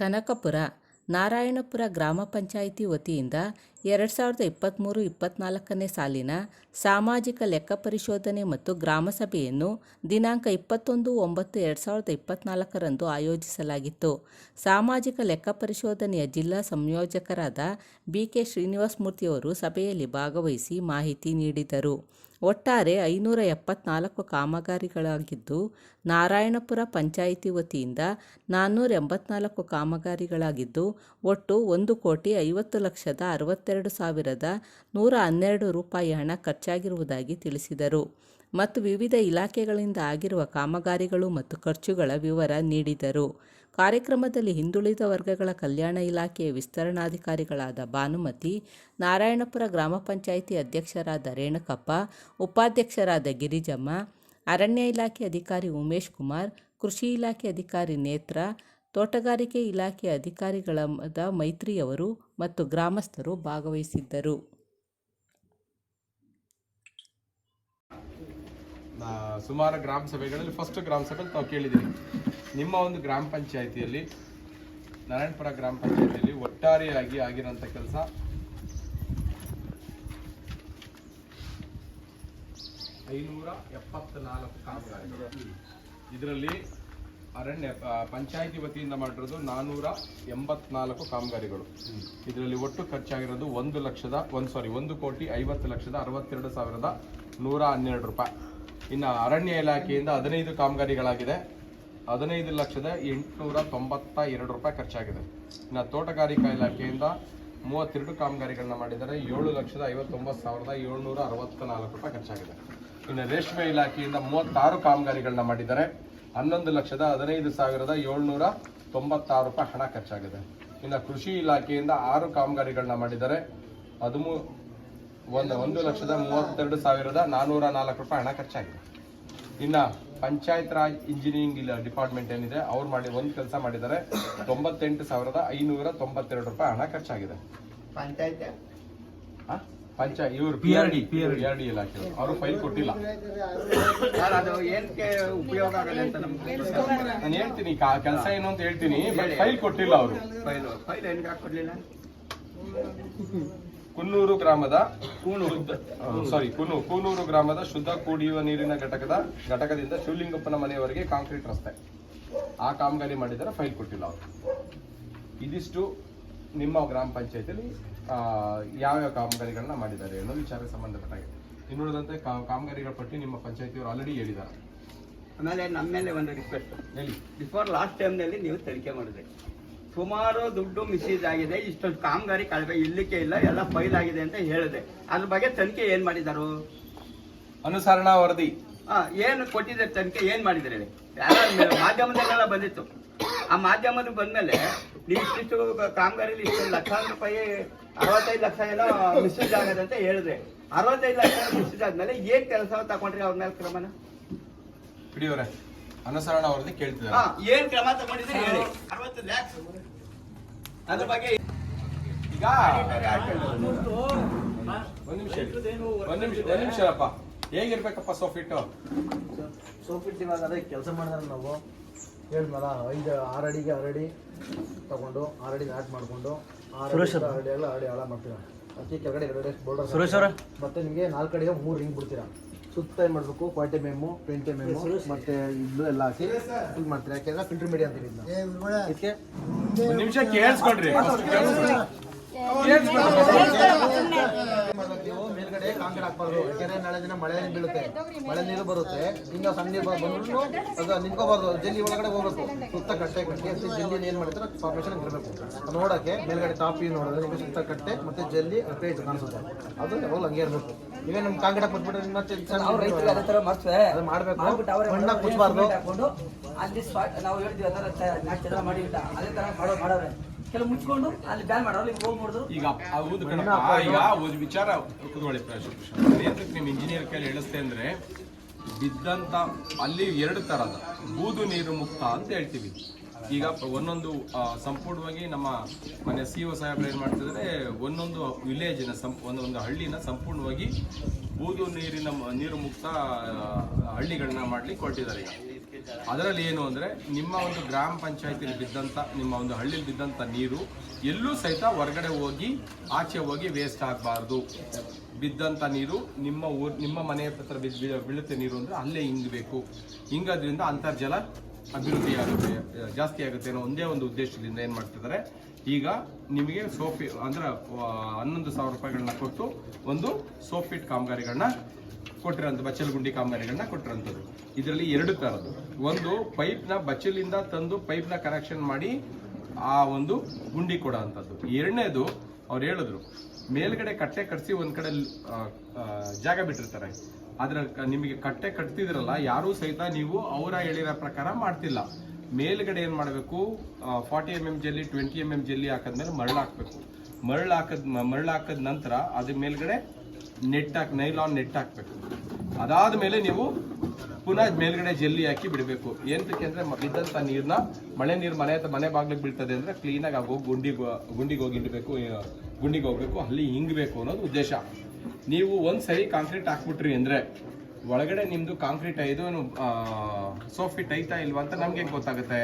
ಕನಕಪುರ, ನಾರಾಯಣಪುರ ಗ್ರಾಮ ಪಂಚಾಯಿತಿ ವತಿಯಿಂದ ಎರಡು ಸಾವಿರದ ಇಪ್ಪತ್ತ್ಮೂರು ಇಪ್ಪತ್ತ್ನಾಲ್ಕನೇ ಸಾಲಿನ ಸಾಮಾಜಿಕ ಲೆಕ್ಕ ಪರಿಶೋಧನೆ ಮತ್ತು ಗ್ರಾಮಸಭೆಯನ್ನು ದಿನಾಂಕ ಇಪ್ಪತ್ತೊಂದು ಒಂಬತ್ತು ಎರಡು ಸಾವಿರದ ಇಪ್ಪತ್ತ್ನಾಲ್ಕರಂದು ಆಯೋಜಿಸಲಾಗಿತ್ತು. ಸಾಮಾಜಿಕ ಲೆಕ್ಕ ಪರಿಶೋಧನೆಯ ಜಿಲ್ಲಾ ಸಂಯೋಜಕರಾದ ಬಿ ಕೆ ಶ್ರೀನಿವಾಸಮೂರ್ತಿಯವರು ಸಭೆಯಲ್ಲಿ ಭಾಗವಹಿಸಿ ಮಾಹಿತಿ ನೀಡಿದರು. ಒಟ್ಟಾರೆ ಐನೂರ ಎಪ್ಪತ್ನಾಲ್ಕು ಕಾಮಗಾರಿಗಳಾಗಿದ್ದು, ನಾರಾಯಣಪುರ ಪಂಚಾಯಿತಿ ವತಿಯಿಂದ ನಾನ್ನೂರ ಎಂಬತ್ನಾಲ್ಕು ಕಾಮಗಾರಿಗಳಾಗಿದ್ದು, ಒಟ್ಟು ಒಂದು ಕೋಟಿ ಐವತ್ತು ಲಕ್ಷದ ಅರವತ್ತೆರಡು ಸಾವಿರದ ನೂರ ಹನ್ನೆರಡು ರೂಪಾಯಿ ಹಣ ಖರ್ಚಾಗಿರುವುದಾಗಿ ತಿಳಿಸಿದರು. ಮತ್ತು ವಿವಿಧ ಇಲಾಖೆಗಳಿಂದ ಆಗಿರುವ ಕಾಮಗಾರಿಗಳು ಮತ್ತು ಖರ್ಚುಗಳ ವಿವರ ನೀಡಿದರು. ಕಾರ್ಯಕ್ರಮದಲ್ಲಿ ಹಿಂದುಳಿದ ವರ್ಗಗಳ ಕಲ್ಯಾಣ ಇಲಾಖೆಯ ವಿಸ್ತರಣಾಧಿಕಾರಿಗಳಾದ ಭಾನುಮತಿ, ನಾರಾಯಣಪುರ ಗ್ರಾಮ ಪಂಚಾಯಿತಿ ಅಧ್ಯಕ್ಷರಾದ ರೇಣುಕಪ್ಪ, ಉಪಾಧ್ಯಕ್ಷರಾದ ಗಿರಿಜಮ್ಮ, ಅರಣ್ಯ ಇಲಾಖೆ ಅಧಿಕಾರಿ ಉಮೇಶ್ ಕುಮಾರ್, ಕೃಷಿ ಇಲಾಖೆ ಅಧಿಕಾರಿ ನೇತ್ರ, ತೋಟಗಾರಿಕೆ ಇಲಾಖೆ ಅಧಿಕಾರಿಗಳಾದ ಮೈತ್ರಿಯವರು ಮತ್ತು ಗ್ರಾಮಸ್ಥರು ಭಾಗವಹಿಸಿದ್ದರು. ಸುಮಾರು ಗ್ರಾಮ ಸಭೆಗಳಲ್ಲಿ ಫಸ್ಟ್ ಗ್ರಾಮ ಸಭೆಯಲ್ಲಿ ತಾವು ನಿಮ್ಮ ಒಂದು ಗ್ರಾಮ ಪಂಚಾಯಿತಿಯಲ್ಲಿ, ನಾರಾಯಣಪುರ ಗ್ರಾಮ ಪಂಚಾಯಿತಿಯಲ್ಲಿ ಒಟ್ಟಾರೆಯಾಗಿ ಆಗಿರೋಂಥ ಕೆಲಸ? ಐನೂರ ಎಪ್ಪತ್ನಾಲ್ಕು ಕಾಮಗಾರಿಗಳು. ಇದರಲ್ಲಿ ಅರಣ್ಯ ಪಂಚಾಯಿತಿ ವತಿಯಿಂದ ಮಾಡಿರೋದು ನಾನ್ನೂರ ಎಂಬತ್ನಾಲ್ಕು ಕಾಮಗಾರಿಗಳು. ಇದರಲ್ಲಿ ಒಟ್ಟು ಖರ್ಚಾಗಿರೋದು ಒಂದು ಲಕ್ಷದ, ಒಂದು ಸಾರಿ ಒಂದು ಕೋಟಿ ಐವತ್ತು ಲಕ್ಷದ ಅರವತ್ತೆರಡು ಸಾವಿರದ ನೂರ ಹನ್ನೆರಡು ರೂಪಾಯಿ. ಇನ್ನು ಅರಣ್ಯ ಇಲಾಖೆಯಿಂದ ಹದಿನೈದು ಕಾಮಗಾರಿಗಳಾಗಿದೆ. ಹದಿನೈದು ಲಕ್ಷದ ಎಂಟುನೂರ ತೊಂಬತ್ತ ಎರಡು ರೂಪಾಯಿ ಖರ್ಚಾಗಿದೆ. ಇನ್ನು ತೋಟಗಾರಿಕಾ ಇಲಾಖೆಯಿಂದ ಮೂವತ್ತೆರಡು ಕಾಮಗಾರಿಗಳನ್ನ ಮಾಡಿದ್ದಾರೆ. ಏಳು ಲಕ್ಷದ ಐವತ್ತೊಂಬತ್ತು ಸಾವಿರದ ಏಳ್ನೂರ ಅರವತ್ತ ನಾಲ್ಕು ರೂಪಾಯಿ ಖರ್ಚಾಗಿದೆ. ಇನ್ನು ರೇಷ್ಮೆ ಇಲಾಖೆಯಿಂದ ಮೂವತ್ತಾರು ಕಾಮಗಾರಿಗಳನ್ನ ಮಾಡಿದ್ದಾರೆ. ಹನ್ನೊಂದು ಲಕ್ಷದ ಹದಿನೈದು ಸಾವಿರದ ಏಳ್ನೂರ ತೊಂಬತ್ತಾರು ರೂಪಾಯಿ ಹಣ ಖರ್ಚಾಗಿದೆ. ಇನ್ನು ಕೃಷಿ ಇಲಾಖೆಯಿಂದ ಆರು ಕಾಮಗಾರಿಗಳನ್ನ ಮಾಡಿದ್ದಾರೆ. ಹದಿಮೂ, ಒಂದು ಒಂದು ಲಕ್ಷದ ಮೂವತ್ತೆರಡು ಸಾವಿರದ ನಾನ್ನೂರ ನಾಲ್ಕು ರೂಪಾಯಿ ಹಣ ಖರ್ಚಾಗಿದೆ. ಇನ್ನು ಪಂಚಾಯತ್ ರಾಜ್ ಇಂಜಿನಿಯರಿಂಗ್ ಇಲ್ಲ ಡಿಪಾರ್ಟ್ಮೆಂಟ್ ಏನಿದೆ ಅವ್ರು ಮಾಡಿ ಒಂದು ಕೆಲಸ ಮಾಡಿದ್ದಾರೆ. ತೊಂಬತ್ತೆಂಟು ಸಾವಿರದ ಐನೂರ ತೊಂಬತ್ತೆರಡು ರೂಪಾಯಿ ಹಣ ಖರ್ಚಾಗಿದೆ. ಪಂಚಾಯತ್? ಇವರು P R D P R D ಇಲಾಖೆ ಅವರು ಫೈಲ್ ಕೊಟ್ಟಿಲ್ಲ. ಉಪಯೋಗ ಆಗದೆ ಅಂತ ನಾನು ಹೇಳ್ತೀನಿ ಕೆಲಸ ಏನು ಅಂತ ಹೇಳ್ತೀನಿ ಫೈಲ್ ಕೊಟ್ಟಿಲ್ಲ ಅವರು. ಫೈಲ್ ಫೈಲ್ ಏನಕ್ಕೆ ಹಾಕೊಡ್ಲಿಲ್ಲ ಕುನ್ನೂರು ಗ್ರಾಮದ ಸಾರಿ ಕುನು ಕೂನೂರು ಗ್ರಾಮದ ಶುದ್ಧ ಕುಡಿಯುವ ನೀರಿನ ಘಟಕದ ಘಟಕದಿಂದ ಶಿವಲಿಂಗಪ್ಪನ ಮನೆಯವರೆಗೆ ಕಾಂಕ್ರೀಟ್ ರಸ್ತೆ. ಆ ಕಾಮಗಾರಿ ಮಾಡಿದರೆ ಫೈಲ್ ಕೊಟ್ಟಿಲ್ಲ ಅವರು. ಇದಿಷ್ಟು ನಿಮ್ಮ ಗ್ರಾಮ ಪಂಚಾಯತಿಯಲ್ಲಿ ಯಾವ್ಯಾವ ಕಾಮಗಾರಿಗಳನ್ನ ಮಾಡಿದ್ದಾರೆ ಅನ್ನೋ ವಿಚಾರಕ್ಕೆ ಸಂಬಂಧಪಟ್ಟಾಗೆ ಇನ್ನುಳಿದಂತೆ ಕಾಮಗಾರಿಗಳ ಪಟ್ಟಿ ನಿಮ್ಮ ಪಂಚಾಯತಿಯವರು ಆಲ್ರೆಡಿ ಹೇಳಿದ್ದಾರೆ. ಆಮೇಲೆ ನಮ್ಮ ಮೇಲೆ ಒಂದು ರಿಕ್ವೆಸ್ಟ್ ಬಿಫೋರ್ ಲಾಸ್ಟ್ ಟೈಮ್ನಲ್ಲಿ ನೀವು ತನಿಖೆ ಮಾಡಿದ್ರಿ. ಸುಮಾರು ದುಡ್ಡು ಮಿಸ್ಯೂಸ್ ಆಗಿದೆ ಇಷ್ಟೊಂದು ಕಾಮಗಾರಿ ಕಳವೆ ಇಲ್ಲಿಕ್ಕೆ ಇಲ್ಲ ಎಲ್ಲ ಫೈಲ್ ಆಗಿದೆ ಅಂತ ಹೇಳಿದೆ. ಅದ್ರ ಬಗ್ಗೆ ತನಿಖೆ ಏನ್ ಮಾಡಿದಾರು? ಅನುಸರಣಾ ವರದಿ. ಆ, ಏನು ಕೊಟ್ಟಿದ್ದಾರೆ ತನಿಖೆ ಏನ್ ಮಾಡಿದ್ರೆ? ಯಾರೋ ಮಾಧ್ಯಮದಲ್ಲೆಲ್ಲ ಬಂದಿತ್ತು. ಆ ಮಾಧ್ಯಮದ ಬಂದ್ಮೇಲೆ ನೀವು ಇಷ್ಟಿಷ್ಟು ಕಾಮಗಾರಿಲಿ ಇಷ್ಟೊಂದು ಲಕ್ಷಾಂತರ ರೂಪಾಯಿ ಅರವತ್ತೈದು ಲಕ್ಷ ಏನೋ ಮಿಸ್ಯೂಸ್ ಆಗದೆ ಅಂತ ಹೇಳಿದೆ ಅರವತ್ತೈದು ಲಕ್ಷ ಮಿಸ್ಯೂಸ್ ಆದ್ಮೇಲೆ ಏನ್ ಕೆಲಸ ತಗೊಂಡ್ರಿ ಅವ್ರ ಮೇಲೆ ಕ್ರಮನ? ಹಿಡಿಯೋರೆ ಅನುಸರಣಾ ವರದಿ ಕೇಳ್ತಿದ್ದಾರೆ. ಏನ್ ಕ್ರಮ ತಗೊಂಡಿದ್ರೆ ಹೇಳಿ. ಅರವತ್ತು ಲ್ಯಾಕ್ಸ್ ಅದ್ರ ಬಗ್ಗೆ ಈಗ ಒಂದ್ ನಿಮಿಷ. ಒಂದ್ ನಿಮಿಷ ಒಂದ್ ನಿಮಿಷಪ್ಪ ಹೇಗಿರ್ಬೇಕಪ್ಪ ಸೋಫಿಟ್ ಸೋಫಿಟ್ ಇವಾಗ ಅದೇ ಕೆಲಸ ಮಾಡಿದ್ರೆ ನಾವು ಹೇಳಿದ್ನಲ್ಲ ಐದು ಆರು ಅಡಿಗೆ ಆರು ಅಡಿ ತಗೊಂಡು ಆರು ಅಡಿ ಆಟ್ ಮಾಡಿಕೊಂಡು ಆರು ಅಡಿ ಎಲ್ಲ ಅಡಿ ಆಳ ಮಾಡ್ತೀರಾ? ಅದಕ್ಕೆ ಕೆಳಗಡೆ ಎರಡು ಅಡಿ ಬೋರ್ಡರ್ ಸುರೇಶ್ ಮತ್ತೆ ನಿಮಗೆ ನಾಲ್ಕು ಅಡಿಗೆ ಮೂರು ರಿಂಗ್ ಬಿಡ್ತೀರಾ? ಸುತ್ತ ಏನು ಮಾಡಬೇಕು? ಕ್ವಾಲಿಟಿ ಮೆಮ್ಮು ಟ್ವೆಂಟಿ ಮೆಮ್ಮು ಮತ್ತೆ ಇದು ಎಲ್ಲ ಹಾಕಿ ಫಿಲ್ ಮಾಡ್ತೀರಾ? ಯಾಕೆಂದ್ರೆ ಫಿಲ್ಟರ್ ಮೀಡಿಯಾ ಅಂತೀವಿ ಇದಕ್ಕೆ ನಿಮಿಷ ಕೇಳಿಸ್ಕೊಡ್ರಿ ಮೇಲ್ಗಡೆ ಕಾಂಕ್ರೀಟ್ ಹಾಕ್ಬಾರ್ದು ಯಾಕೆಂದ್ರೆ ನಾಳೆ ದಿನ ಮಳೆ ನೀರು ಬೀಳುತ್ತೆ ಮಳೆ ನೀರು ಬರುತ್ತೆ ಹಿಂಗ ಸಣ್ಣ ನೀರು ಬಂದ್ರು ಅದು ನಿಂತ್ಕೋಬಾರ್ದು ಜಲ್ಲಿ ಒಳಗಡೆ ಹೋಗ್ಬೇಕು ಸುತ್ತ ಕಟ್ಟೆ ಕಟ್ಟಿ ಜಲ್ಲಿ ಏನ್ ಮಾಡ್ತಾರೆ ಫಾರ್ಮೇಶನ್ ಇರಬೇಕು ನೋಡಕ್ಕೆ ಮೇಲ್ಗಡೆ ಟಾಪ್ ನೋಡಿದ್ರೆ ನಿಮಗೆ ಸುತ್ತ ಕಟ್ಟೆ ಮತ್ತೆ ಜಲ್ಲಿ ಪೇಜ್ ಕಾಣಿಸುತ್ತೆ ಅದು ಯಾವಾಗಲೂ ಹಂಗೆ ಇರಬೇಕು ಇವೇ ನಮ್ ಕಾಂಕ್ರೀಟ್ ಹಾಕ್ಬಿಟ್ಬಿಟ್ರೆ ಮತ್ತೆ ಸಣ್ಣ ಅದೇ ತರ ಮಾಡ್ತಾರೆ ಅದು ಮಾಡ್ಬೇಕು. ಮಾಡ್ಬಿಟ್ಟು ಅವರೇ ಮಣ್ಣ ಮುಚ್ಚಬಾರ್ದು ಹಾಕೊಂಡು ಅಲ್ಲಿ ಸ್ಪಾಟ್ ನಾವು ಹೇಳ್ತೀವಿ ಅದರ ನಾಲ್ಕು ಜನ ಮಾಡಿ ಅಂತ. ಅದೇ ತರ ಮಾಡೋ ಮಾಡೋರೆ ಕೆಲವು ಮುಚ್ಕೊಂಡು ಅಲ್ಲಿ ಬ್ಯಾನ್ ಮಾಡೋರು ಇಲ್ಲಿ ಹೋಗಿ ನೋಡಿದ್ರು. ಈಗ ಹೌದು ಕಣಪ್ಪ ಈಗ ಒಂದು ವಿಚಾರ ಕುತ್ಕೊಳ್ಳಿ ಪ್ರಶ್ನೆ ನಿಮ್ಮ ಇಂಜಿನಿಯರ್ ಕೈಲಿ ಹೇಳಿಸ್ತೆ ಅಂದ್ರೆ ಬಿದ್ದಂತ ಅಲ್ಲಿ ಎರಡು ತರದ ಬೂದು ನೀರು ಮುಕ್ತ ಅಂತ ಹೇಳ್ತೀವಿ. ಈಗ ಒಂದೊಂದು ಸಂಪೂರ್ಣವಾಗಿ ನಮ್ಮ ಮನೆ ಸಿ ಒ ಸಾಹೇಬ್ರು ಏನು ಮಾಡ್ತಿದ್ರೆ, ಒಂದೊಂದು ವಿಲೇಜಿನ ಸಂ ಒಂದೊಂದು ಹಳ್ಳಿನ ಸಂಪೂರ್ಣವಾಗಿ ಬೂದು ನೀರಿನ ನೀರು ಮುಕ್ತ ಹಳ್ಳಿಗಳನ್ನ ಮಾಡ್ಲಿಕ್ಕೆ ಕೊಟ್ಟಿದ್ದಾರೆ ಅದರಲ್ಲಿ ಏನು ಅಂದರೆ, ನಿಮ್ಮ ಒಂದು ಗ್ರಾಮ ಪಂಚಾಯತಿಲಿ ಬಿದ್ದಂಥ ನಿಮ್ಮ ಒಂದು ಹಳ್ಳಿಲಿ ಬಿದ್ದಂಥ ನೀರು ಎಲ್ಲೂ ಸಹಿತ ಹೊರಗಡೆ ಹೋಗಿ, ಆಚೆ ಹೋಗಿ ವೇಸ್ಟ್ ಆಗಬಾರ್ದು. ಬಿದ್ದಂಥ ನೀರು ನಿಮ್ಮ ಊರು, ನಿಮ್ಮ ಮನೆಯ ಹತ್ರ ಬಿದ್ದು ಬೀಳುತ್ತೆ ನೀರು ಅಂದರೆ ಅಲ್ಲೇ ಹಿಂಗಬೇಕು ಹಿಂಗೋದ್ರಿಂದ ಅಂತರ್ಜಲ ಅಭಿವೃದ್ಧಿ ಆಗುತ್ತೆ ಜಾಸ್ತಿ ಆಗುತ್ತೆ ಅನ್ನೋ ಒಂದೇ ಒಂದು ಉದ್ದೇಶದಿಂದ ಏನು ಮಾಡ್ತಿದ್ದಾರೆ ಈಗ ನಿಮಗೆ ಸೋಫಿ, ಅಂದ್ರೆ ಹನ್ನೊಂದು ಸಾವಿರ ರೂಪಾಯಿಗಳನ್ನ ಕೊಟ್ಟು ಒಂದು ಸೋಫಿಟ್ ಕಾಮಗಾರಿಗಳನ್ನ ಕೊಟ್ಟಿರೋಂಥ ಬಚ್ಚಲು ಗುಂಡಿ ಕಾಮಗಾರಿಗಳನ್ನ ಕೊಟ್ಟಿರೋಂಥದ್ದು. ಇದರಲ್ಲಿ ಎರಡು ಥರದ್ದು. ಒಂದು ಪೈಪ್ನ ಬಚ್ಚಲಿಂದ ತಂದು ಪೈಪ್ನ ಕನೆಕ್ಷನ್ ಮಾಡಿ ಆ ಒಂದು ಗುಂಡಿ ಕೊಡೋ ಅಂಥದ್ದು ಎರಡನೇದು ಅವ್ರು ಹೇಳಿದ್ರು, ಮೇಲ್ಗಡೆ ಕಟ್ಟೆ ಕಟ್ಸಿ ಒಂದ್ ಕಡೆ ಜಾಗ ಬಿಟ್ಟಿರ್ತಾರೆ. ಅದ್ರ ನಿಮಗೆ ಕಟ್ಟೆ ಕಟ್ತಿದ್ರಲ್ಲ, ಯಾರೂ ಸಹಿತ ನೀವು ಅವರ ಹೇಳಿರೋ ಪ್ರಕಾರ ಮಾಡ್ತಿಲ್ಲ. ಮೇಲ್ಗಡೆ ಏನ್ ಮಾಡಬೇಕು ಫಾರ್ಟಿ ಎಂ ಎಂ ಜಲ್ಲಿ ಟ್ವೆಂಟಿ ಎಂ ಎಂ ಜಲ್ಲಿ ಹಾಕಿದ್ಮೇಲೆ ಮರಳು ಹಾಕಬೇಕು. ಮರಳು ಹಾಕದ್ ಮರಳು ಹಾಕದ ನಂತರ ಅದ್ರ ಮೇಲ್ಗಡೆ ನೆಟ್ ಹಾಕಿ, ನೈಲಾನ್ ನೆಟ್ ಹಾಕ್ಬೇಕು. ಅದಾದ ಮೇಲೆ ನೀವು ಪುನಃ ಮೇಲ್ಗಡೆ ಜಲ್ಲಿ ಹಾಕಿ ಬಿಡಬೇಕು. ಏನಕ್ಕೆ ಅಂದ್ರೆ ಬಿದ್ದಂಥ ಬಿದ್ದಂತ ನೀರ್ನ ಮಳೆ ನೀರು ಮನೆ ಮನೆ ಬಾಗ್ಲಿಗೆ ಬೀಳ್ತದೆ ಅಂದ್ರೆ ಕ್ಲೀನಾಗಿ ಆಗಿ ಹೋಗಿ ಗುಂಡಿಗೆ ಗುಂಡಿಗೆ ಹೋಗಿ ಇಡಬೇಕು ಗುಂಡಿಗೆ ಹೋಗ್ಬೇಕು, ಅಲ್ಲಿ ಹಿಂಗಬೇಕು ಅನ್ನೋದು ಉದ್ದೇಶ. ನೀವು ಒಂದ್ ಸರಿ ಕಾಂಕ್ರೀಟ್ ಹಾಕ್ಬಿಟ್ರಿ ಅಂದ್ರೆ ಒಳಗಡೆ ನಿಮ್ದು ಕಾಂಕ್ರೀಟ್ ಐದು ಸೋಫಿಟ್ ಐತಾ ಇಲ್ವಾ ಅಂತ ನಮ್ಗೆ ಗೊತ್ತಾಗುತ್ತೆ?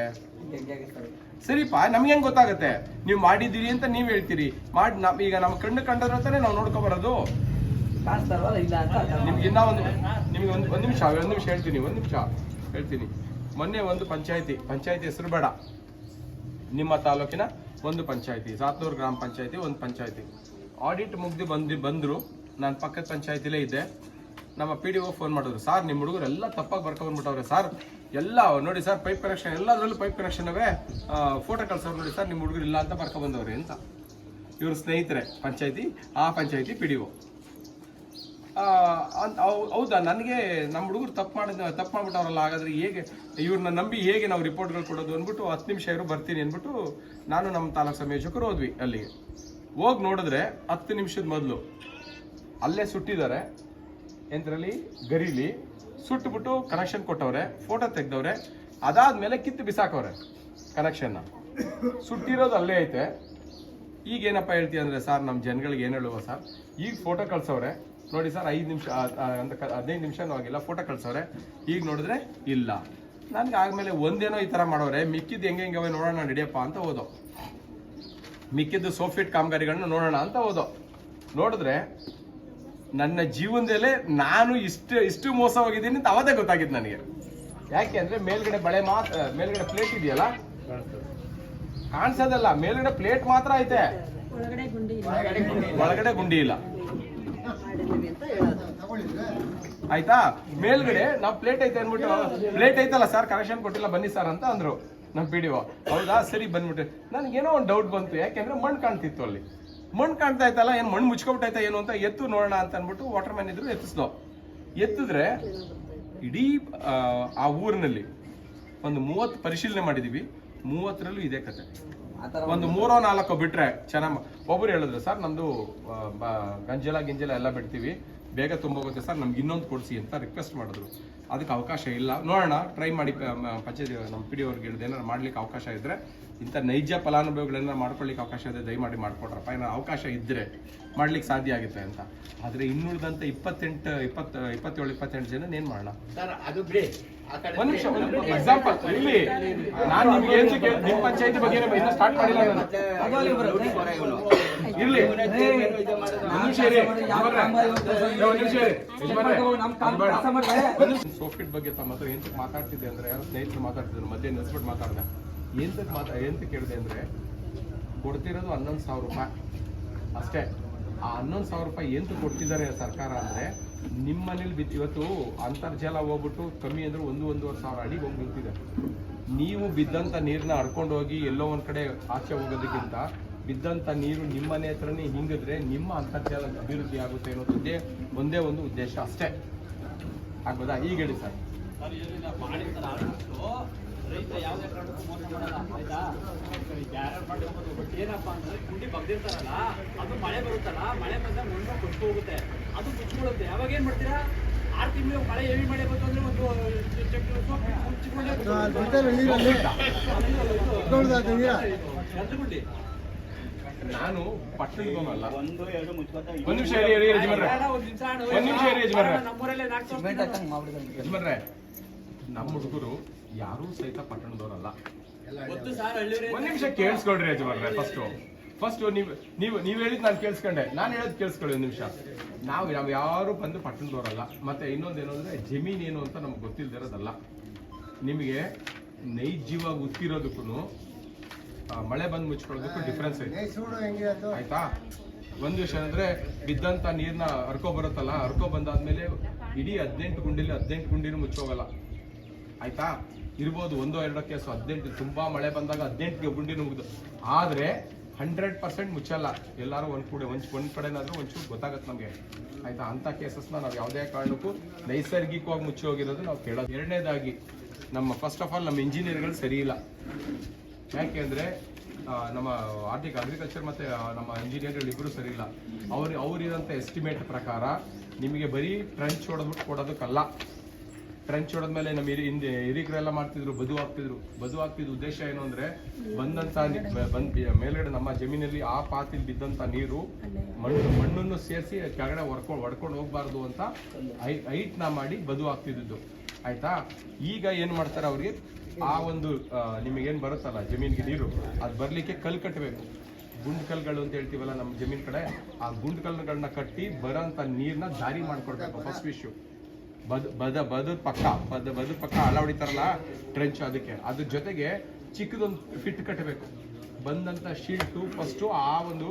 ಸರಿಪ್ಪ ನಮ್ಗೆ ಹೆಂಗ್ ಗೊತ್ತಾಗುತ್ತೆ? ನೀವು ಮಾಡಿದ್ದೀರಿ ಅಂತ ನೀವ್ ಹೇಳ್ತೀರಿ. ಮಾಡಿ ಈಗ ನಮ್ಮ ಕಣ್ಣು ಕಂಡದ್ರ ತಾನೇ ನಾವು ನೋಡ್ಕೊ ಬರೋದು. ನಿಮ್ಗೆ ಇನ್ನೂ ಒಂದು ನಿಮಗೆ ಒಂದು ನಿಮಿಷ ಒಂದು ನಿಮಿಷ ಹೇಳ್ತೀನಿ, ಒಂದು ನಿಮಿಷ ಹೇಳ್ತೀನಿ. ಮೊನ್ನೆ ಒಂದು ಪಂಚಾಯತಿ ಪಂಚಾಯತಿ ಹೆಸರು ಬೇಡ. ನಿಮ್ಮ ತಾಲೂಕಿನ ಒಂದು ಪಂಚಾಯತಿ, ಸಾತ್ನೂರು ಗ್ರಾಮ ಪಂಚಾಯತಿ, ಒಂದು ಪಂಚಾಯತಿ. ಆಡಿಟ್ ಮುಗ್ದು ಬಂದು, ಬಂದರು, ನಾನು ಪಕ್ಕದ ಪಂಚಾಯತಿಲೇ ಇದ್ದೆ. ನಮ್ಮ ಪಿ ಡಿ ಒ ಫೋನ್ ಮಾಡಿದ್ರು, ಸರ್ ನಿಮ್ಮ ಹುಡುಗರು ಎಲ್ಲ ತಪ್ಪಾಗಿ ಬರ್ಕೊಂಡ್ಬಿಟ್ಟವ್ರೆ ಸರ್. ಎಲ್ಲ, ನೋಡಿ ಸರ್ ಪೈಪ್ ಕನೆಕ್ಷನ್ ಎಲ್ಲದರಲ್ಲೂ ಪೈಪ್ ಕನೆಕ್ಷನ್ ಅವೇ. ಫೋಟೋ ಕಳ್ಸೋರು ನೋಡಿ ಸರ್ ನಿಮ್ಮ ಹುಡುಗರು ಇಲ್ಲ ಅಂತ ಬರ್ಕೊಂಡ್ಬಂದವ್ರೆ ಅಂತ. ಇವ್ರ ಸ್ನೇಹಿತರೆ, ಪಂಚಾಯತಿ, ಆ ಪಂಚಾಯತಿ ಪಿ ಡಿ ಒ ಹೌದಾ? ನನಗೆ ನಮ್ಮ ಹುಡುಗರು ತಪ್ಪು ಮಾಡಿದ ತಪ್ಪು ಮಾಡ್ಬಿಟ್ಟವ್ರಲ್ಲ, ಹಾಗಾದ್ರೆ ಹೇಗೆ ಇವ್ರನ್ನ ನಂಬಿ ಹೇಗೆ ನಾವು ರಿಪೋರ್ಟ್ಗಳು ಕೊಡೋದು ಅಂದ್ಬಿಟ್ಟು ಹತ್ತು ನಿಮಿಷ ಇರು, ಬರ್ತೀನಿ ಅಂದ್ಬಿಟ್ಟು ನಾನು ನಮ್ಮ ತಾಲೂಕು ಸಂಯೋಜಕರು ಹೋದ್ವಿ ಅಲ್ಲಿಗೆ. ಹೋಗಿ ನೋಡಿದ್ರೆ ಹತ್ತು ನಿಮಿಷದ ಮೊದಲು ಅಲ್ಲೇ ಸುಟ್ಟಿದ್ದಾರೆ. ಎಂದ್ರಲ್ಲಿ ಗರಿಲಿ. ಸುಟ್ಬಿಟ್ಟು ಕನೆಕ್ಷನ್ ಕೊಟ್ಟವ್ರೆ ಫೋಟೋ ತೆಗ್ದವ್ರೆ, ಅದಾದ್ಮೇಲೆ ಕಿತ್ತು ಬಿಸಾಕವ್ರೆ ಕನೆಕ್ಷನ್ನ ಸುಟ್ಟಿರೋದು ಅಲ್ಲೇ ಐತೆ. ಈಗ ಏನಪ್ಪ ಹೇಳ್ತೀಯ ಅಂದ್ರೆ, ಸರ್ ನಮ್ಮ ಜನಗಳಿಗೆ ಏನು ಹೇಳುವ ಸರ್? ಈಗ ಫೋಟೋ ಕಳ್ಸವ್ರೆ. ನೋಡಿ ಸರ್ ಐದು ನಿಮಿಷ ಅಂತ ಹದಿನೈದು ನಿಮಿಷನೂ ಆಗಿಲ್ಲ ಫೋಟೋ ಕಳ್ಸವ್ರೆ. ಈಗ ನೋಡಿದ್ರೆ ಇಲ್ಲ. ನನಗೆ ಆದ್ಮೇಲೆ ಒಂದೇನೋ ಈ ಥರ ಮಾಡೋರೆ ಮಿಕ್ಕಿದ್ದು ಹೆಂಗೆ ಹೆಂಗೆ ನೋಡೋಣ ನಡಿಯಪ್ಪ ಅಂತ ಓದೋ. ಮಿಕ್ಕಿದ್ದು ಸೋಫಿಟ್ ಕಾಮಗಾರಿಗಳನ್ನ ನೋಡೋಣ ಅಂತ ಓದೋ. ನೋಡಿದ್ರೆ ನನ್ನ ಜೀವನದಲ್ಲೇ ನಾನು ಇಷ್ಟು ಇಷ್ಟು ಮೋಸ ಹೋಗಿದ್ದೀನಿ ಅಂತ ಅವತ್ತೇ ಗೊತ್ತಾಗಿದ್ದು ನನಗೆ. ಯಾಕೆ ಅಂದ್ರೆ ಮೇಲ್ಗಡೆ ಬಳೆ ಮಾತ್ರ ಮೇಲ್ಗಡೆ ಪ್ಲೇಟ್ ಇದೆಯಲ್ಲ? ಕಾಣಿಸೋದಲ್ಲ ಮೇಲ್ಗಡೆ ಪ್ಲೇಟ್ ಮಾತ್ರ ಐತೆ. ಒಳಗಡೆ ಗುಂಡಿ ಇಲ್ಲ. ಆಯ್ತಾ? ಮೇಲ್ಗಡೆ ನಾವು ಪ್ಲೇಟ್ ಐತೆ ಅನ್ಬಿಟ್ಟು ಪ್ಲೇಟ್ ಐತಲ್ಲ ಸರ್ ಕರೆಕ್ಷನ್ ಕೊಟ್ಟಿಲ್ಲ ಬನ್ನಿ ಸರ್ ಅಂತ ಅಂದ್ರು ನಮ್ ಪಿ ಡಿ ಹೌದಾ? ಸರಿ ಬಂದ್ಬಿಟ್ಟು. ನನಗೇನೋ ಒಂದು ಡೌಟ್ ಬಂತು. ಯಾಕೆಂದ್ರೆ ಮಣ್ಣು ಕಾಣ್ತಿತ್ತು ಅಲ್ಲಿ. ಮಣ್ಣು ಕಾಣ್ತಾ ಇತ್ತಲ್ಲ ಏನು ಮಣ್ಣು ಮುಚ್ಕೊಬಿಟ್ಟೈತ ಏನು ಅಂತ ಎತ್ತು ನೋಡೋಣ ಅಂತ ಅನ್ಬಿಟ್ಟು ವಾಟರ್ ಮ್ಯಾನ್ ಇದ್ರು ಎತ್ತಿಸ್ದು. ಎತ್ತಿದ್ರೆ ಇಡೀ ಆ, ಊರಿನಲ್ಲಿ ಒಂದು ಮೂವತ್ತು ಪರಿಶೀಲನೆ ಮಾಡಿದೀವಿ. ಮೂವತ್ತರಲ್ಲೂ ಇದೇ ಕತೆ. ಒಂದು ಮೂರೋ ನಾಲ್ಕು ಬಿಟ್ರೆ ಚೆನ್ನಾಗಿ ಒಬ್ಬರು ಹೇಳಿದ್ರು ಸರ್ ನಮ್ದು ಗಂಜಲ ಗಿಂಜಲ ಎಲ್ಲ ಬಿಡ್ತೀವಿ. ಬೇಗ ತುಂಬೋಗುತ್ತೆ ಸರ್ ನಮ್ಗೆ ಇನ್ನೊಂದು ಕೊಡಿಸಿ ಅಂತ ರಿಕ್ವೆಸ್ಟ್ ಮಾಡಿದ್ರು. ಅದಕ್ಕೆ ಅವಕಾಶ ಇಲ್ಲ. ನೋಡೋಣ ಟ್ರೈ ಮಾಡಿ ಪಂಚಾಯತ್ ನಮ್ಮ ಪಿ ಡಿ ಅವ್ರಿಗೆ ಹೇಳಿದ್ರೆ ಏನಾರು ಮಾಡ್ಲಿಕ್ಕೆ ಅವಕಾಶ ಇದ್ರೆ ಇಂಥ ನೈಜ ಫಲಾನುಭವಿಗಳನ್ನ ಮಾಡ್ಕೊಳ್ಳಿಕ್ಕೆ ಅವಕಾಶ ಇದೆ ದಯಮಾಡಿ ಮಾಡ್ಕೊಡ್ರಪ್ಪ ಏನೋ ಅವಕಾಶ ಇದ್ರೆ ಮಾಡ್ಲಿಕ್ಕೆ ಸಾಧ್ಯ ಆಗುತ್ತೆ ಅಂತ. ಆದ್ರೆ ಇನ್ನುಳಿದಂತ ಇಪ್ಪತ್ತೆಂಟು ಇಪ್ಪತ್ತು ಇಪ್ಪತ್ತೇಳು ಇಪ್ಪತ್ತೆಂಟು ಜನ ಏನ್ ಮಾಡೋಣ? ನಿಮಿಷ ಒಂದು ಎಕ್ಸಾಂಪಲ್ ಇಲ್ಲಿ ನಾನು ನಿಮ್ಗೆ ಏನ್ ನಿಮ್ಮ ಪಂಚಾಯತಿ ಬಗ್ಗೆ ಇನ್ನೂ ಸ್ಟಾರ್ಟ್ ಮಾಡಿಲ್ಲ ನಾನು. ಇರ್ಲಿ. ಸೋಫಿಟ್ ಬಗ್ಗೆ ತಮ್ಮ ಹತ್ರ ಏನ್ ಮಾತಾಡ್ತಿದ್ದೆ ಅಂದ್ರೆ ಯಾರು ಸ್ನೇಹಿತರು ಮಾತಾಡ್ತಿದ್ರು ಮಧ್ಯೆ ನಿಲ್ಸ್ಬಿಟ್ಟು ಮಾತಾಡ್ದೆ. ಎಂತಕ್ಕೆ ಮಾತ್ರ ಎಂತ ಕೇಳಿದೆ ಅಂದ್ರೆ ಕೊಡ್ತಿರೋದು ಹನ್ನೊಂದು ಸಾವಿರ ರೂಪಾಯಿ. ಅಷ್ಟೇ. ಆ ಹನ್ನೊಂದು ಸಾವಿರ ರೂಪಾಯಿ ಎಂತ ಕೊಡ್ತಿದ್ದಾರೆ ಸರ್ಕಾರ ಅಂದ್ರೆ ನಿಮ್ಮ ಮನೇಲಿ ಇವತ್ತು ಅಂತರ್ಜಲ ಹೋಗ್ಬಿಟ್ಟು ಕಮ್ಮಿ ಅಂದ್ರೆ ಒಂದು ಒಂದೂವರೆ ಸಾವಿರ ಅಡಿಗೆ ಹೋಗಿ ನಿಂತಿದೆ. ನೀವು ಬಿದ್ದಂತ ನೀರನ್ನ ಹರ್ಕೊಂಡು ಹೋಗಿ ಎಲ್ಲೋ ಒಂದ್ ಕಡೆ ಆಚೆ ಹೋಗೋದಕ್ಕಿಂತ ಬಿದ್ದಂತ ನೀರು ನಿಮ್ಮ ಮನೆ ಹತ್ರನೇ ಹಿಂಗಿದ್ರೆ ನಿಮ್ಮ ಅಂತರ್ಜಲ ಅಭಿವೃದ್ಧಿ ಆಗುತ್ತೆ ಅನ್ನೋದೇ ಒಂದೇ ಒಂದು ಉದ್ದೇಶ ಅಷ್ಟೇ. ಆಗ್ಬೋದಾ? ಈಗ ಹೇಳಿ ಸರ್. ರೈತ ಯಾವುದೇ ಕಾರಣಕ್ಕೂ ಮೋಸ ಮಾಡಲ್ಲ ಆಯ್ತಾ ಯಾರ್ಯಾರು ಮಾಡ್ಕೊಂಬೋದು ಬಟ್ ಏನಪ್ಪಾ ಅಂದ್ರೆ ಗುಂಡಿ ಬಗ್ದಿರ್ತಾರಲ್ಲ ಅದು ಮಳೆ ಬರುತ್ತಲ್ಲ ಮಳೆ ಬಂದಾಗ ಮಣ್ಣು ಕೊಟ್ಟು ಹೋಗುತ್ತೆ ಅದು ಮುಚ್ಕೊಳ್ಳುತ್ತೆ ಯಾವಾಗ ಏನ್ ಮಾಡ್ತೀರಾ ಆರು ತಿಂಗಳು ಮಳೆ ಹೆವಿ ಮಳೆ ಬಂತು ಅಂದ್ರೆ ಒಂದು ಮುಚ್ಚಿಕೊಂಡೇ ಗುಂಡಿ ನಾನು ಪಟ್ಟಣದವನಲ್ಲ ಒಂದು ಎರಡು ಮುಚ್ಕೊತ ಒಂದ್ ನಿಮಿಷ ಯಜಮಾನ್ರೆ ಒಂದ್ ಯಜಮಾನ್ರೆ. ನಮ್ಮೂರಲ್ಲೇ ನಾಲ್ಕು ಯಜಮಾನ್ರೆ ನಮ್ಮ ಹುಡುಗರು ಯಾರೂ ಸಹಿತ ಪಟ್ಟಣದವರಲ್ಲ. ಒಂದ್ ನಿಮಿಷ ಕೇಳಿಸ್ಕೊಳ್ರಿ ಯಜಮಾನ್ರೆ ಫಸ್ಟ್ ಫಸ್ಟ್ ನೀವು ನೀವು ನೀವು ಹೇಳಿದ್ ನಾನು ಕೇಳಿಸ್ಕೊಂಡೆ. ನಾನು ಹೇಳೋದು ಕೇಳಿಸ್ಕೊಳ್ಳಿ ಒಂದ್ ನಿಮಿಷ. ನಾವು ನಾವು ಯಾರು ಬಂದು ಪಟ್ಟಣದವರಲ್ಲ. ಮತ್ತೆ ಇನ್ನೊಂದೇನು ಅಂದ್ರೆ ಜಮೀನ್ ಏನು ಅಂತ ನಮ್ಗೆ ಗೊತ್ತಿಲ್ದಿರೋದಲ್ಲ ನಿಮಗೆ ನೈಜವಾಗಿ ಉತ್ತಿರೋದಕ್ಕೂ ಮಳೆ ಬಂದು ಮುಚ್ಕೊಳ್ಳೋದಕ್ಕೂ ಡಿಫ್ರೆನ್ಸ್ ಐತೆ. ಆಯ್ತಾ? ಒಂದು ವಿಷಯ ಅಂದ್ರೆ ಬಿದ್ದಂತ ನೀರ್ನ ಹರ್ಕೊ ಬರುತ್ತಲ್ಲ ಹರ್ಕೊ ಬಂದಾದ್ಮೇಲೆ ಇಡೀ ಹದಿನೆಂಟು ಗುಂಡಿಲಿ ಹದಿನೆಂಟು ಗುಂಡಿನೂ ಮುಚ್ಚೋಗಲ್ಲ. ಆಯ್ತಾ? ಇರ್ಬೋದು ಒಂದೋ ಎರಡೋ ಕೇಸು, ಹದಿನೆಂಟು, ತುಂಬಾ ಮಳೆ ಬಂದಾಗ ಹದಿನೆಂಟಿಗೆ ಗುಂಡಿ ಮುಗಿದು ಆದ್ರೆ ಹಂಡ್ರೆಡ್ ಪರ್ಸೆಂಟ್ ಮುಚ್ಚಲ್ಲ. ಎಲ್ಲರೂ ಒಂದ್ ಕೂಡ, ಒಂದು ಒಂದು ಕಡೆನಾದ್ರೂ ಒಂಚೂರು ಗೊತ್ತಾಗುತ್ತೆ ನಮಗೆ. ಆಯಿತಾ? ಅಂತ ಕೇಸಸ್ನ ನಾವು ಯಾವುದೇ ಕಾರಣಕ್ಕೂ ನೈಸರ್ಗಿಕವಾಗಿ ಮುಚ್ಚಿ ಹೋಗಿರೋದು ನಾವು ಕೇಳೋದು. ಎರಡನೇದಾಗಿ, ನಮ್ಮ ಫಸ್ಟ್ ಆಫ್ ಆಲ್ ನಮ್ಮ ಇಂಜಿನಿಯರ್ಗಳು ಸರಿ ಇಲ್ಲ. ಯಾಕೆಂದ್ರೆ ನಮ್ಮ ಆರ್ಥಿಕ ಅಗ್ರಿಕಲ್ಚರ್ ಮತ್ತೆ ನಮ್ಮ ಇಂಜಿನಿಯರ್ಗಳು ಇಬ್ಬರು ಸರಿ ಇಲ್ಲ. ಅವ್ರು, ಅವ್ರಿರೋಂಥ ಎಸ್ಟಿಮೇಟ್ ಪ್ರಕಾರ ನಿಮಗೆ ಬರೀ ಟ್ರಂಚ್ ಹೊಡೆದ್ಬಿಟ್ಟು ಕೊಡೋದಕ್ಕಲ್ಲ. ಟ್ರಂಚ್ ಹೊಡೆದ್ಮೇಲೆ ನಮ್ಮ ಹಿರಿ ಹಿಂದೆ ಹಿರಿಕರೆಲ್ಲ ಮಾಡ್ತಿದ್ರು ಬದು ಹಾಕ್ತಿದ್ರು. ಬದು ಹಾಕ್ತಿದ್ದ ಉದ್ದೇಶ ಏನು ಅಂದ್ರೆ ಬಂದಂತ ಬಂದ ಮೇಲ್ಗಡೆ ನಮ್ಮ ಜಮೀನಲ್ಲಿ ಆ ಪಾತಿಲ್ ಬಿದ್ದಂತ ನೀರು ಮಣ್ಣು ಮಣ್ಣನ್ನು ಸೇರಿಸಿ ಕೆಳಗಡೆ ಹೊರ್ಕೊಂಡು ಹೊಡ್ಕೊಂಡು ಹೋಗ್ಬಾರ್ದು ಅಂತ ಹೈಟ್ನ ಮಾಡಿ ಬದು ಹಾಕ್ತಿದ್ದು ಆಯ್ತಾ? ಈಗ ಏನ್ ಮಾಡ್ತಾರೆ ಅವ್ರಿಗೆ? ಆ ಒಂದು ನಿಮಗೇನು ಬರುತ್ತಲ್ಲ ಜಮೀನ್ಗೆ ನೀರು ಅದು ಬರ್ಲಿಕ್ಕೆ ಕಲ್ ಕಟ್ಟಬೇಕು ಗುಂಡ್ ಕಲ್ಗಳು ಅಂತ ಹೇಳ್ತೀವಲ್ಲ ನಮ್ಮ ಜಮೀನ್ ಕಡೆ ಆ ಗುಂಡ್ ಕಲ್ಗಳನ್ನ ಕಟ್ಟಿ ಬರೋಂತ ನೀರನ್ನ ದಾರಿ ಮಾಡ್ಕೊಡ್ಬೇಕು ಫಸ್ಟ್ ವಿಶ್ಯೂ ಬದ್ ಬದ ಬದ ಪಕ್ಕ, ಬದ ಬದು ಪಕ್ಕ ಅಳ ಹೊಡಿತಾರಲ್ಲ ಟ್ರೆಂಚ್ ಅದಕ್ಕೆ. ಅದ್ರ ಜೊತೆಗೆ ಚಿಕ್ಕದೊಂದು ಫಿಟ್ ಕಟ್ಟಬೇಕು ಬಂದಂತ ಶೀಲ್ಟು ಫಸ್ಟು ಆ ಒಂದು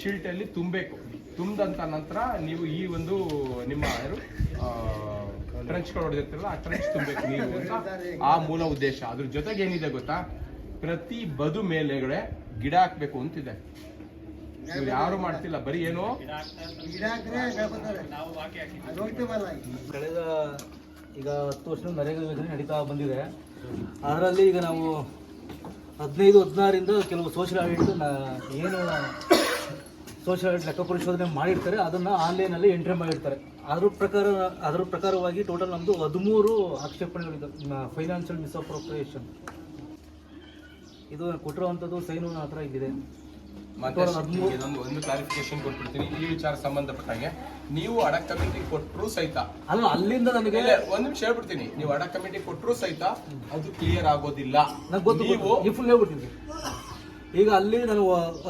ಶೀಲ್ಟ್ ಅಲ್ಲಿ ತುಂಬಬೇಕು. ತುಂಬಿದಂತ ನಂತರ ನೀವು ಈ ಒಂದು ನಿಮ್ಮ ಯಾರು? ಟ್ರೆಂಚ್ಗಳು ಹೊಡೆದಿರ್ತೀರಲ್ಲ, ಆ ಟ್ರೆಂಚ್ ತುಂಬಬೇಕು ನೀವು ಅಂತ ಆ ಮೂಲ ಉದ್ದೇಶ. ಅದ್ರ ಜೊತೆಗೆ ಏನಿದೆ ಗೊತ್ತಾ? ಪ್ರತಿ ಬದು ಮೇಲೆಗಡೆ ಗಿಡ ಹಾಕಬೇಕು ಅಂತಿದೆ. ಇವ್ರು ಯಾರು ಮಾಡ್ತಿಲ್ಲ ಬರೀ ಏನು? ಕಳೆದ ಈಗ ಹತ್ತು ವರ್ಷ ನರೇಗಾ ಯೋಜನೆ ನಡೀತಾ ಬಂದಿದೆ. ಅದರಲ್ಲಿ ಈಗ ನಾವು ಹದಿನೈದು ಹದಿನಾರಿಂದ ಕೆಲವು ಸೋಷಿಯಲ್ ಆಡಿಟ್ ಏನು ಸೋಷಿಯಲ್ ಆಡಿಟ್ ಲೆಕ್ಕ ಪರಿಶೋಧನೆ ಮಾಡಿರ್ತಾರೆ. ಅದನ್ನು ಆನ್ಲೈನಲ್ಲಿ ಎಂಟ್ರಿ ಮಾಡಿರ್ತಾರೆ. ಅದ್ರ ಪ್ರಕಾರ ಅದ್ರ ಪ್ರಕಾರವಾಗಿ ಟೋಟಲ್ ನಮ್ಮದು ಹದಿಮೂರು ಆಕ್ಷೇಪಣೆಗಳಿದೆ ಫೈನಾನ್ಷಿಯಲ್ ಮಿಸ್ಅಪ್ರೋಪ್ರಿಯೇಷನ್ ಇದು ಕೊಟ್ಟಿರುವಂಥದ್ದು ಸೈನು ಹತ್ರ ಇಲ್ಲಿದೆ ಮತ್ತೆ ಒಂದು ಕ್ಲಾರಿಫಿಕೇಶನ್ ಕೊಟ್ಬಿಡ್ತೀನಿ. ಈ ವಿಚಾರ ಸಂಬಂಧಪಟ್ಟಂಗೆ ನೀವು ಅಡ ಕಮಿಟಿ ಕೊಟ್ಟರು ಸಹಿತ. ಅಲ್ಲ ಅಲ್ಲಿಂದ ನನಗೆ ಒಂದು ನಿಮಿಷ ಹೇಳ್ಬಿಡ್ತೀನಿ. ನೀವು ಅಡ ಕಮಿಟಿ ಕೊಟ್ಟರು ಸಹಿತ ಅದು ಕ್ಲಿಯರ್ ಆಗೋದಿಲ್ಲ. ನೀವು ಫುಲ್ ಹೇಳ್ಬಿಟ್ಟಿದ್ರಿ ಈಗ ಅಲ್ಲಿ ನಾನು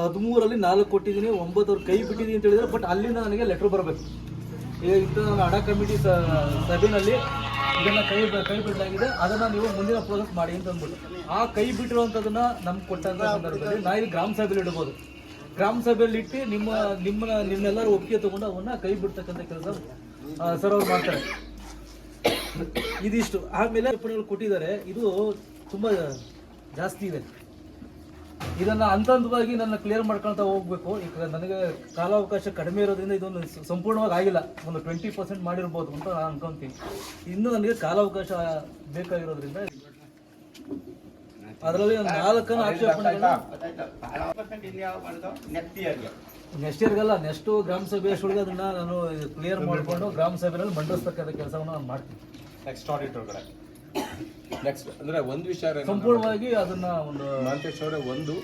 ಹದಿಮೂರಲ್ಲಿ ನಾಲ್ಕು ಕೊಟ್ಟಿದ್ದೀನಿ ಒಂಬತ್ತು ಅವ್ರು ಕೈ ಬಿಟ್ಟಿದ್ದೀನಿ ಅಂತ ಹೇಳಿದ್ರೆ ಬಟ್ ಅಲ್ಲಿಂದ ನನಗೆ ಲೆಟ್ರ್ ಬರಬೇಕು. ಈಗ ಇಂಥ ನಾನು ಅಡ ಕಮಿಟಿ ಸಭೆನಲ್ಲಿ ಸಭೆಯಲ್ಲಿ ಇದನ್ನ ಕೈ ಕೈ ಬಿಡಲಾಗಿದೆ. ಅದನ್ನ ನೀವು ಮುಂದಿನ ಪ್ರೋಸೆಸ್ ಮಾಡಿ ಅಂತ ಅಂದ್ಬಿಟ್ಟು. ಆ ಕೈ ಬಿಟ್ಟಿರುವಂಥದ್ದನ್ನು ನಮ್ಗೆ ಕೊಟ್ಟಂತ ಸಂದರ್ಭದಲ್ಲಿ ನಾ ಇಲ್ಲಿ ಗ್ರಾಮ ಸಭೆಯಲ್ಲಿ ಇಡ್ಬೋದು. ಗ್ರಾಮ ಸಭೆಯಲ್ಲಿ ಇಟ್ಟು ನಿಮ್ಮ ನಿಮ್ಮ, ನಿಮ್ಮೆಲ್ಲರೂ ಒಪ್ಪಿಗೆ ತಗೊಂಡು ಅವನ್ನ ಕೈ ಬಿಡ್ತಕ್ಕಂಥ ಕೆಲಸ ಸರ್ ಅವ್ರು ಮಾಡ್ತಾರೆ. ಇದಿಷ್ಟು. ಆಮೇಲೆ ಟಿಪ್ಪಣಿಗಳು ಕೊಟ್ಟಿದ್ದಾರೆ. ಇದು ತುಂಬ ಜಾಸ್ತಿ ಇದೆ. ಇದನ್ನ ಹಂತ ಹಂತವಾಗಿ ನನ್ನ ಕ್ಲಿಯರ್ ಮಾಡ್ಕೊಳ್ತಾ ಹೋಗ್ಬೇಕು. ಈಗ ನನಗೆ ಕಾಲಾವಕಾಶ ಕಡಿಮೆ ಇರೋದ್ರಿಂದ ಇದೊಂದು ಸಂಪೂರ್ಣವಾಗಿ ಆಗಿಲ್ಲ. ಒಂದು ಟ್ವೆಂಟಿ ಪರ್ಸೆಂಟ್ ಮಾಡಿರ್ಬೋದು ಅಂತ ನಾನು ಅನ್ಕೊಂತೀನಿ. ಇನ್ನು ನನಗೆ ಕಾಲಾವಕಾಶ ಬೇಕಾಗಿರೋದ್ರಿಂದ ಅದರಲ್ಲಿ ಒಂದು ನಾಲ್ಕನ್ನು ಆಕ್ಷೇಪಣೆಗಳನ್ನ ನೆಕ್ಸ್ಟ್ ಇಯರ್ಗೆಲ್ಲ ನೆಕ್ಸ್ಟ್ ಗ್ರಾಮ ಸಭೆ ಅಷ್ಟೊಳಗೆ ಅದನ್ನ ನಾನು ಕ್ಲಿಯರ್ ಮಾಡಿಕೊಂಡು ಗ್ರಾಮ ಸಭೆಯಲ್ಲಿ ಮಂಡಿಸ್ತಕ್ಕಂಥ ಕೆಲಸವನ್ನು ನಾನು ಮಾಡ್ತೀನಿ. ನೆಕ್ಸ್ಟ್ ಆಡಿಟ್ ಒಳಗಡೆ ನೆಕ್ಸ್ಟ್ ಅಂದ್ರೆ ಒಂದು ವಿಷಯ ಸಂಪೂರ್ಣವಾಗಿ ಅದನ್ನ ಒಂದು ಮಾಂತೇಶ್ ಅವರೇ ಒಂದು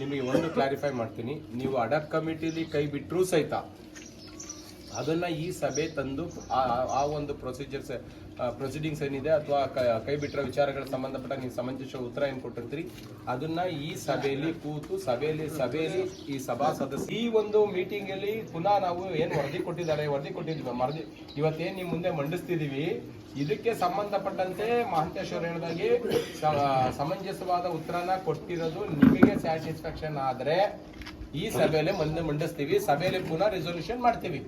ನಿಮಗೆ ಒಂದು ಕ್ಲಾರಿಫೈ ಮಾಡ್ತೀನಿ. ನೀವು ಅಡಕ್ ಕಮಿಟಿಲಿ ಕೈ ಬಿಟ್ಟರೂ ಸಹಿತ ಅದನ್ನ ಈ ಸಭೆ ತಂದು ಆ ಒಂದು ಪ್ರೊಸೀಜರ್ಸ್ ಪ್ರೊಸೀಡಿಂಗ್ಸ್ ಏನಿದೆ ಅಥವಾ ಕೈ ಬಿಟ್ಟಿರೋ ವಿಚಾರಗಳ ಸಂಬಂಧಪಟ್ಟ ನೀವು ಸಮಂಜಸ ಉತ್ತರ ಏನು ಕೊಟ್ಟಿರ್ತೀರಿ? ಅದನ್ನ ಈ ಸಭೆಯಲ್ಲಿ ಕೂತು ಸಭೆಯಲ್ಲಿ ಸಭೆಯಲ್ಲಿ ಈ ಸಭಾ ಸದಸ್ಯ ಈ ಒಂದು ಮೀಟಿಂಗ್ ಅಲ್ಲಿ ಪುನಃ ನಾವು ಏನು ವರದಿ ಕೊಟ್ಟಿದ್ದಾರೆ, ವರದಿ ಕೊಟ್ಟಿದ್ವಿ, ಮರದಿ ಇವತ್ತೇನ್ ನಿಮ್ ಮುಂದೆ ಮಂಡಿಸ್ತಿದೀವಿ, ಇದಕ್ಕೆ ಸಂಬಂಧಪಟ್ಟಂತೆ ಮಹಂತೇಶ್ ಹೇಳಿದಾಗಿ ಸಮಂಜಸವಾದ ಉತ್ತರನ ಕೊಟ್ಟಿರೋದು ನಿಮಗೆ ಸ್ಯಾಟಿಸ್ಫ್ಯಾಕ್ಷನ್ ಆದರೆ ಈ ಸಭೆಯಲ್ಲಿ ಮುಂದೆ ಮಂಡಿಸ್ತೀವಿ, ಸಭೆಯಲ್ಲಿ ಪುನಃ ರೆಸೊಲ್ಯೂಷನ್ ಮಾಡ್ತೀವಿ.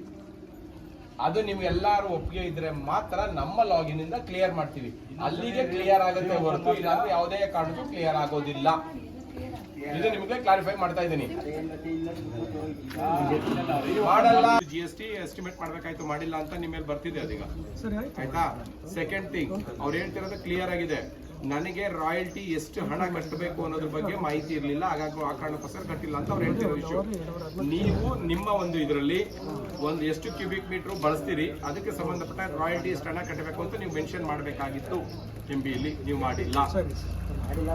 ಅದು ನೀವು ಎಲ್ಲಾರು ಒಪ್ಪಿಗೆ ಇದ್ರೆ ಮಾತ್ರ ನಮ್ಮ ಲಾಗಿನ್ ಇಂದ ಕ್ಲಿಯರ್ ಮಾಡ್ತೀವಿ. ಅಲ್ಲಿಗೆ ಕ್ಲಿಯರ್ ಆಗುತ್ತೆ ಹೊರತು ಇಲ್ಲಾಂದ್ರೆ ಯಾವುದೇ ಕಾರಣಕ್ಕೂ ಕ್ಲಿಯರ್ ಆಗೋದಿಲ್ಲ. ಇದು ನಿಮಗೆ ಕ್ಲಾರಿಫೈ ಮಾಡ್ತಾ ಇದ್ದೀನಿ. ಮಾಡಲ್ಲ. ಜಿ ಎಸ್ ಟಿ ಎಸ್ಟಿಮೇಟ್ ಮಾಡ್ಬೇಕಾಯ್ತು ಮಾಡಿಲ್ಲ ಅಂತ ನಿಮ್ಮ ಮೇಲೆ ಬರ್ತಿದೆ ಅದೀಗ. ಆಯ್ತಾ. ಸೆಕೆಂಡ್ ಥಿಂಗ್ ಅವ್ರು ಹೇಳ್ತಿರೋದು ಕ್ಲಿಯರ್ ಆಗಿದೆ. ನನಗೆ ರಾಯಲ್ಟಿ ಎಷ್ಟು ಹಣ ಕಟ್ಟಬೇಕು ಅನ್ನೋದ್ರ ಬಗ್ಗೆ ಮಾಹಿತಿ ಇರಲಿಲ್ಲ. ಹಾಗಾಗಿ ಆ ಕಾರಣಕ್ಕೋಸ್ಕರ ಕಟ್ಟಿಲ್ಲ ಅಂತ ಅವ್ರು ಹೇಳ್ತಿರೋ ವಿಷಯ. ನೀವು ನಿಮ್ಮ ಒಂದು ಇದರಲ್ಲಿ ಒಂದು ಎಷ್ಟು ಕ್ಯೂಬಿಕ್ ಮೀಟರ್ ಬಳಸ್ತೀರಿ ಅದಕ್ಕೆ ಸಂಬಂಧಪಟ್ಟ ರಾಯಲ್ಟಿ ಎಷ್ಟು ಹಣ ಕಟ್ಟಬೇಕು ಅಂತ ನೀವು ಮೆನ್ಷನ್ ಮಾಡಬೇಕಾಗಿತ್ತು ಎಂ ಬಿಯಲ್ಲಿ ನೀವು ಮಾಡಿಲ್ಲ. ಮಾಡಿಲ್ಲ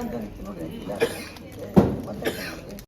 ಅಂತ. ಮತ್ತೆ